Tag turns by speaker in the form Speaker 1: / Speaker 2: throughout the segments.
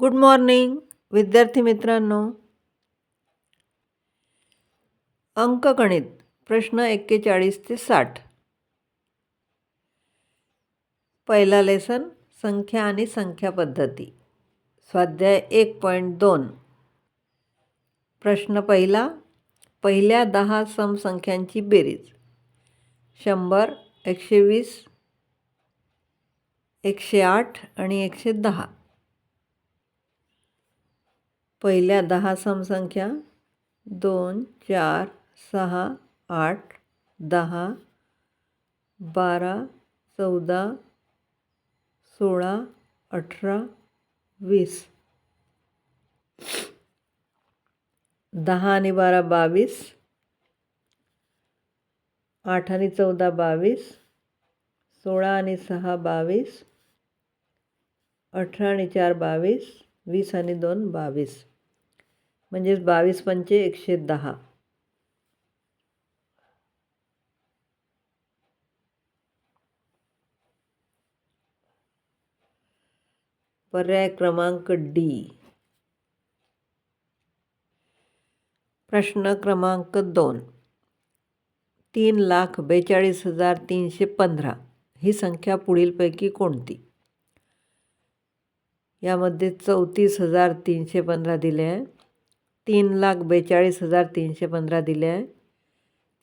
Speaker 1: Good morning विद्यार्थी मित्रांनो. अंकगणित प्रश्न एक्केचाळीस ते साठ. पहिला लेसन संख्या आणि संख्या पद्धती. स्वाध्याय एक पॉईंट दोन. प्रश्न पहिला पहिल्या दहा समसंख्यांची बेरीज. शंभर एकशे वीस एकशे आठ आणि एकशे दहा. पहिल्या दहा समसंख्या दोन, चार, सहा, आठ, दहा, बारा, चौदा, सोळा, अठरा, वीस. दहा आणि बारा बावीस. आठ आणि चौदा बावीस. सोळा आणि सहा बावीस. अठरा आणि चार बावीस. वीस आणि दोन बावीस. म्हणजेच बावीस पंचे एकशे दहा. पर्याय क्रमांक डी. प्रश्न क्रमांक दोन. तीन लाख बेचाळीस हजार तीनशे पंधरा. ही संख्या पुढीलपैकी कोणती? यामध्ये चौतीस हजार तीनशे पंधरा दिले आहे. तीन लाख बेचाळीस हजार तीनशे पंधरा दिले आहे.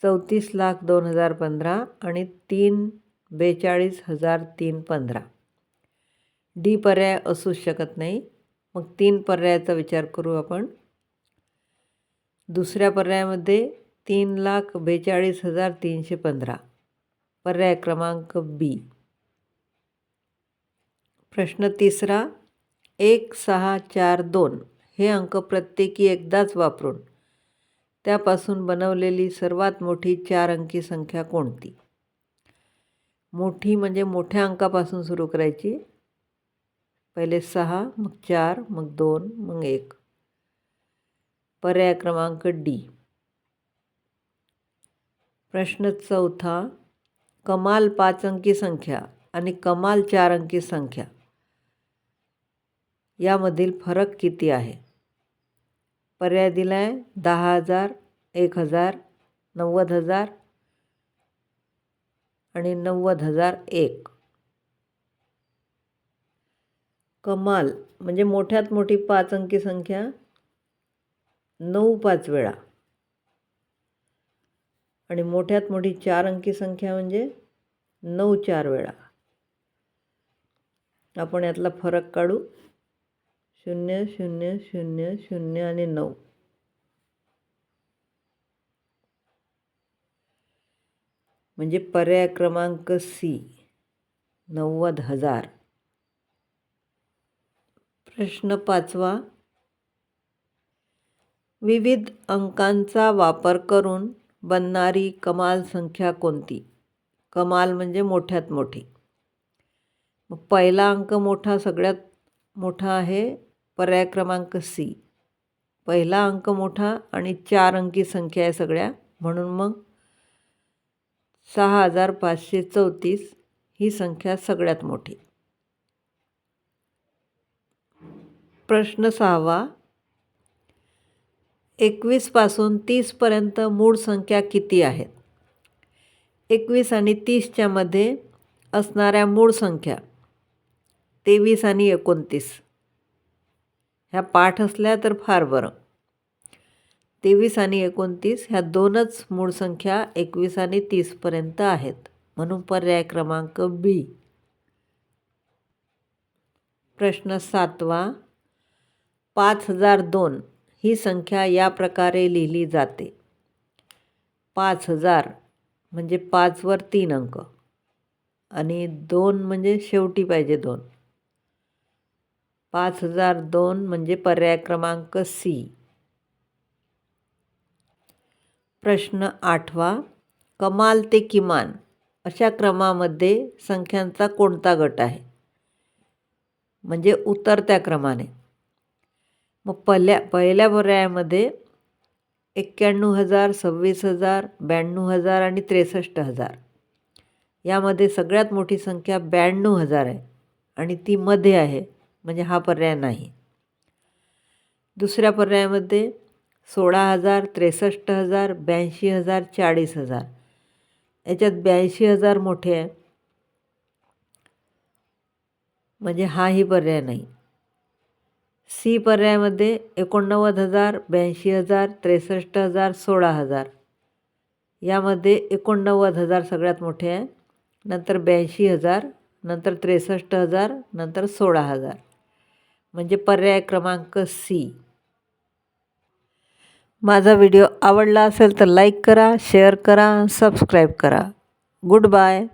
Speaker 1: चौतीस लाख दोन हजार पंधरा आणि तीन बेचाळीस हजार तीन पंधरा. डी पर्याय असूच शकत नाही. मग तीन पर्यायाचा विचार करू आपण. दुसऱ्या पर्यायामध्ये तीन लाख बेचाळीस हजार तीनशे पंधरा. पर्याय क्रमांक बी. प्रश्न तिसरा एक सहा चार दोन. हे अंक प्रत्येकी एकदाच वापरून. त्यापासून बनवलेली सर्वात मोठी चार अंकी संख्या कोणती? मोठी म्हणजे मोठ्या अंकापासून सुरू करायची. पहिले सहा मग चार मग दोन मग एक. पर्याय क्रमांक डी प्रश्न चौथा कमाल पाच अंकी संख्या आणि कमाल चार अंकी संख्या. यामधील फरक किती आहे? पर्याय दिला आहे दहा हजार एक हजार नव्वद हजार आणि नव्वद हजार एक. कमाल. म्हणजे मोठ्यात मोठी पाच अंकी संख्या नऊ पाच वेळा. आणि मोठ्यात मोठी चार अंकी संख्या म्हणजे नऊ चार वेळा. आपण यातला फरक काढू. शून्य शून्य शून्य शून्य आणि नऊ. म्हणजे पर्याय क्रमांक सी नव्वद हजार. प्रश्न पाचवा. विविध अंकांचा वापर करून बनणारी कमाल संख्या कोणती? कमाल म्हणजे मोठ्यात मोठी. मग पहिला अंक मोठा सगळ्यात मोठा आहे पर्याय क्रमांक सी. पहिला अंक मोठा आणि चार अंकी संख्या आहे सगळ्या. म्हणून मग सहा हजार पाचशे चौतीस ही संख्या सगळ्यात मोठी. प्रश्न सहावा. एकवीसपासून तीसपर्यंत मूळ संख्या किती आहेत? एकवीस आणि तीसच्या मध्ये असणाऱ्या मूळ संख्या तेवीस आणि एकोणतीस. ह्या पाठ असल्या तर फार बरं. तेवीस आणि एकोणतीस ह्या दोनच मूळ संख्या एकवीस आणि तीसपर्यंत आहेत. म्हणून पर्याय क्रमांक बी प्रश्न सातवा. पाच हजार दोन ही संख्या या प्रकारे लिहिली जाते. पाच हजार म्हणजे पाचवर तीन अंक. आणि दोन म्हणजे शेवटी पाहिजे दोन. पाच हजार दोन म्हणजे पर्याय क्रमांक सी. प्रश्न आठवा कमाल ते किमान अशा क्रमामध्ये संख्यांचा कोणता गट आहे? म्हणजे उतरत्या क्रमाने. मग पहिल्या पहिल्या पर्यायामध्ये एक्क्याण्णव हजार सव्वीस हजार ब्याण्णव हजार आणि त्रेसष्ट हजार. यामध्ये सगळ्यात मोठी संख्या ब्याण्णव हजार आहे आणि ती मध्ये आहे. म्हणजे हा पर्याय नाही. दुसऱ्या पर्यायामध्ये सोळा हजार त्रेसष्ट हजार ब्याऐंशी हजार चाळीस हजार. याच्यात ब्याऐंशी हजार मोठे आहे. म्हणजे हाही पर्याय नाही. सी पर्यायामध्ये एकोणनव्वद हजार ब्याऐंशी हजार त्रेसष्ट हजार सोळा हजार. यामध्ये एकोणनव्वद हजार सगळ्यात मोठे आहे. नंतर ब्याऐंशी हजार नंतर त्रेसष्ट हजार नंतर सोळा हजार. म्हणजे पर्याय क्रमांक सी. माझा व्हिडिओ आवडला असेल तर लाईक करा शेअर करा सबस्क्राईब करा. Good bye.